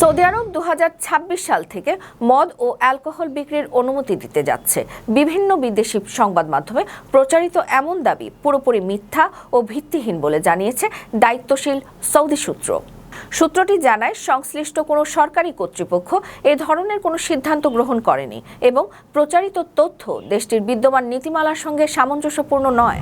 Saudi আরব দু হাজার ছাব্বিশ সাল থেকে মদ ও অ্যালকোহল বিক্রির অনুমতি দিতে যাচ্ছে। বিভিন্ন বিদেশি সংবাদ মাধ্যমে প্রচারিত এমন দাবি পুরোপুরি মিথ্যা ও ভিত্তিহীন বলে জানিয়েছে দায়িত্বশীল সৌদি সূত্র। সূত্রটি জানায়, সংশ্লিষ্ট কোনো সরকারি কর্তৃপক্ষ এ ধরনের কোনো সিদ্ধান্ত গ্রহণ করেনি এবং প্রচারিত তথ্য দেশটির বিদ্যমান নীতিমালার সঙ্গে সামঞ্জস্যপূর্ণ নয়।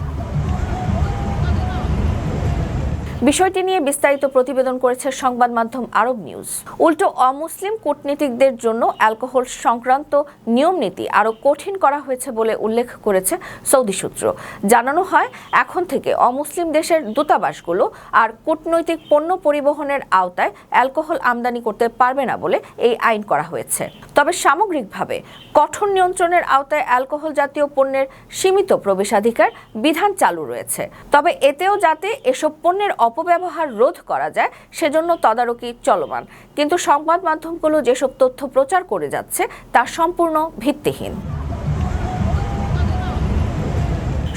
বিষয়টি নিয়ে বিস্তারিত প্রতিবেদন করেছে সংবাদ মাধ্যম আরব নিউজ। উল্টো অমুসলিম কূটনীতিকদের জন্য অ্যালকোহল সংক্রান্ত নিয়ম নীতি আরও কঠিন করা হয়েছে বলে উল্লেখ করেছে সৌদি সূত্র। জানানো হয়, এখন থেকে অমুসলিম দেশের দূতাবাসগুলো আর কূটনৈতিক পণ্য পরিবহনের আওতায় অ্যালকোহল আমদানি করতে পারবে না বলে এই আইন করা হয়েছে। তবে সামগ্রিকভাবে, কঠোর নিয়ন্ত্রণের আওতায় অ্যালকোহল জাতীয় পণ্যের সীমিত প্রবেশাধিকার বিধান চালু রয়েছে। তবে এতেও যাতে এসব পণ্যের অপব্যবহার রোধ করা যায়, সেজন্য তদারকি চলমান। কিন্তু সংবাদ মাধ্যমগুলো যেসব তথ্য প্রচার করে যাচ্ছে, তা সম্পূর্ণ ভিত্তিহীন।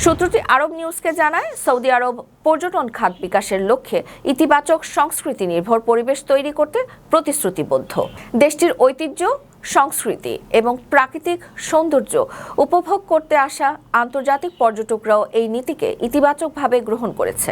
সূত্রটি আরব নিউজকে জানায়, সৌদি আরব পর্যটন খাত বিকাশের লক্ষ্যে ইতিবাচক সংস্কৃতি নির্ভর পরিবেশ তৈরি করতে প্রতিশ্রুতিবদ্ধ। দেশটির ঐতিহ্য, সংস্কৃতি এবং প্রাকৃতিক সৌন্দর্য উপভোগ করতে আসা আন্তর্জাতিক পর্যটকরাও এই নীতিকে ইতিবাচকভাবে গ্রহণ করেছে।